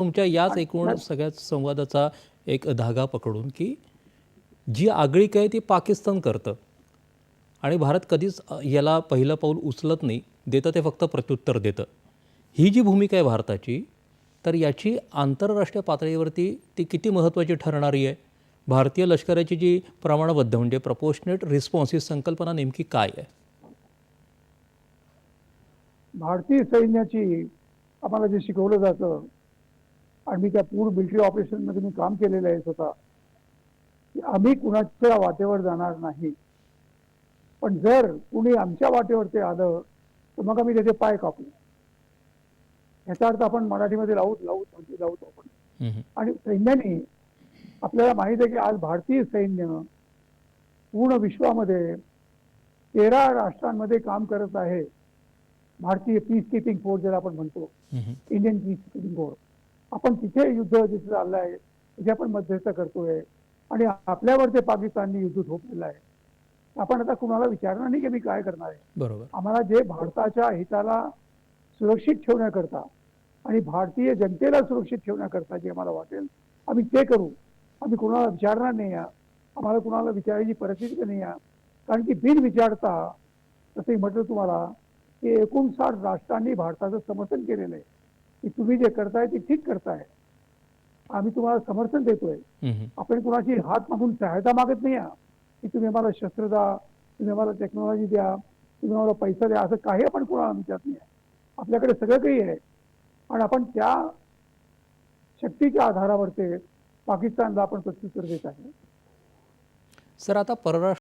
तुमच्या याच एकूण सगळ्या संवादाचा एक धागा पकडून की जी आगळीक आहे ती पाकिस्तान करतं. आणि भारत कधीच याला पहिलं पाऊल उचलत नाही देतं ते फक्त प्रत्युत्तर देतं. ही जी भूमिका आहे भारताची तर याची आंतरराष्ट्रीय पातळीवरती ती किती महत्त्वाची ठरणारी आहे? भारतीय लष्कराची जी प्रमाणबद्ध म्हणजे प्रपोर्शनेट रिस्पॉन्स ही संकल्पना नेमकी काय आहे? भारतीय सैन्याची आम्हाला जे शिकवलं जातं आणि मी त्या पूर्ण मिलिटरी ऑपरेशनमध्ये मी काम केलेलं आहे स्वतः. की आम्ही कुणाच्या वाटेवर जाणार नाही. पण जर कुणी आमच्या वाटेवरती आलं तर मग आम्ही त्याचे पाय कापू. याचा अर्थ आपण मराठीमध्ये लावू लावू लावतो आपण. हम्म. आणि सैन्याने आपल्याला माहीत आहे की आज भारतीय सैन्य पूर्ण विश्वामध्ये तेरा राष्ट्रांमध्ये काम करत आहे. भारतीय पीस किपिंग फोर्स ज्याला आपण म्हणतो. इंडियन पीस किपिंग फोर्स आपण तिथे युद्ध जिथे चाललं आहे तिथे आपण मध्यस्थ करतोय. आणि आपल्यावर ते पाकिस्तानने युद्ध थोपलेलं आहे. आपण आता कुणाला विचारणार नाही की मी काय करणार आहे. बरोबर. आम्हाला जे भारताच्या हिताला सुरक्षित ठेवण्याकरता आणि भारतीय जनतेला सुरक्षित ठेवण्याकरता जे आम्हाला वाटेल आम्ही ते करू. आम्ही कुणाला विचारणार नाही या आम्हाला कुणाला विचारायची परिस्थिती नाही या कारण की बिन विचारता तसंही म्हटलं तुम्हाला की एकोणसाठ राष्ट्रांनी भारताचं समर्थन केलेलं आहे. की तुम्ही जे करताय ते ठीक करताय. आम्ही तुम्हाला समर्थन देतोय. आपण कुणाची हात मागून सहायता मागत नाही की तुम्ही आम्हाला शस्त्र द्या तुम्ही आम्हाला टेक्नॉलॉजी द्या तुम्ही आम्हाला पैसा द्या असं काही आपण कुणाला विचारत नाही आपल्याकडे सगळं काही आहे. आणि आपण त्या शक्तीच्या आधारावर ते पाकिस्तानला आपण प्रत्युत्तर देत आहे. सर आता परराष्ट्र